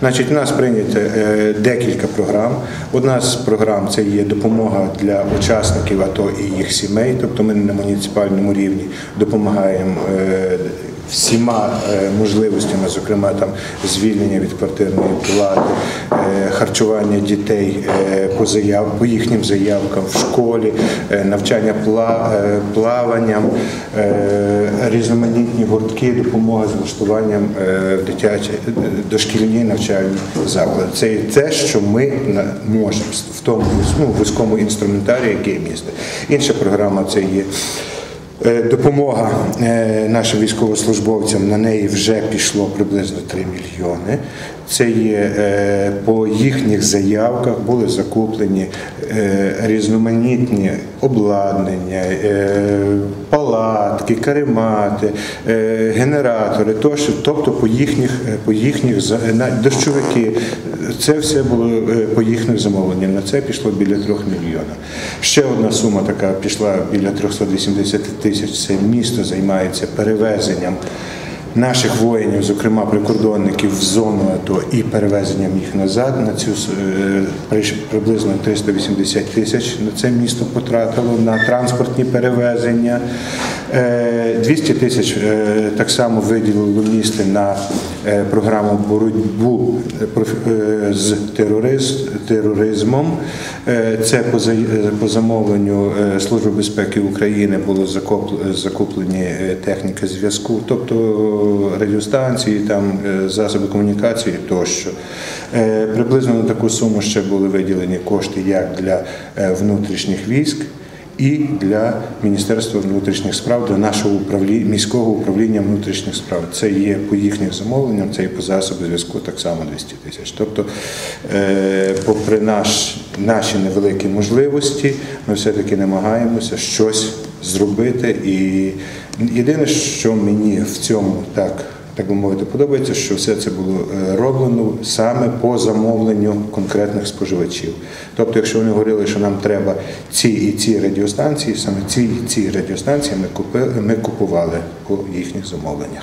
Значить, у нас прийнято е, декілька програм. Одна з програм це є допомога для учасників АТО і їх сімей. Тобто ми на муніципальному рівні допомагаємо е, всіма е, можливостями, зокрема там звільнення від квартирної плати, е, харчування дітей е, по заяв, по їхнім заявкам в школі, навчання плаванням, різноманітні гуртки, допомога з влаштуванням дитячі дошкільні навчальні заклади. Це є те, що ми можемо в тому ну, вузькому інструментарії, який місто. Інша програма це є. Е, Допомога е, нашим військовослужбовцям на неї вже пішло приблизно 3 мільйони. Це є е, по їхніх заявках були закуплені різноманітні обладнання, палатки, каремати, генератори, тощо, тобто по їхніх, по їхніх дощовики. Це все було е, по їхніх замовленням. На це пішло біля 3 мільйонів. Ще одна сума така пішла біля 380 тисяч. Це місто займається перевезенням наших воїнів, зокрема прикордонників, в зону АТО і перевезенням їх назад. На цю е, приблизно 380 тисяч на це місто потратило на транспортні перевезення. Е, 200 тисяч е, так само виділило місто на е, програму боротьбу е, е, з тероризмом. Е, Це по за- е, по замовленню е, Служби безпеки України було закуплені е, техніки зв'язку, тобто радіостанції, там е, засоби комунікації тощо. Е, Приблизно на таку суму ще були виділені кошти як для е, внутрішніх військ і для Міністерства внутрішніх справ, для нашого управління, міського управління внутрішніх справ. Це є по їхніх замовленням, це і по засобу зв'язку так само 200 тисяч. Тобто, е, попри наш, наші невеликі можливості, ми все-таки намагаємося щось зробити. І єдине, що мені в цьому так так би мовити, подобається, що все це було е, роблено саме по замовленню конкретних споживачів. Тобто, якщо вони говорили, що нам треба ці і ці радіостанції, саме ці і ці радіостанції ми купили, ми купували по їхніх замовленнях.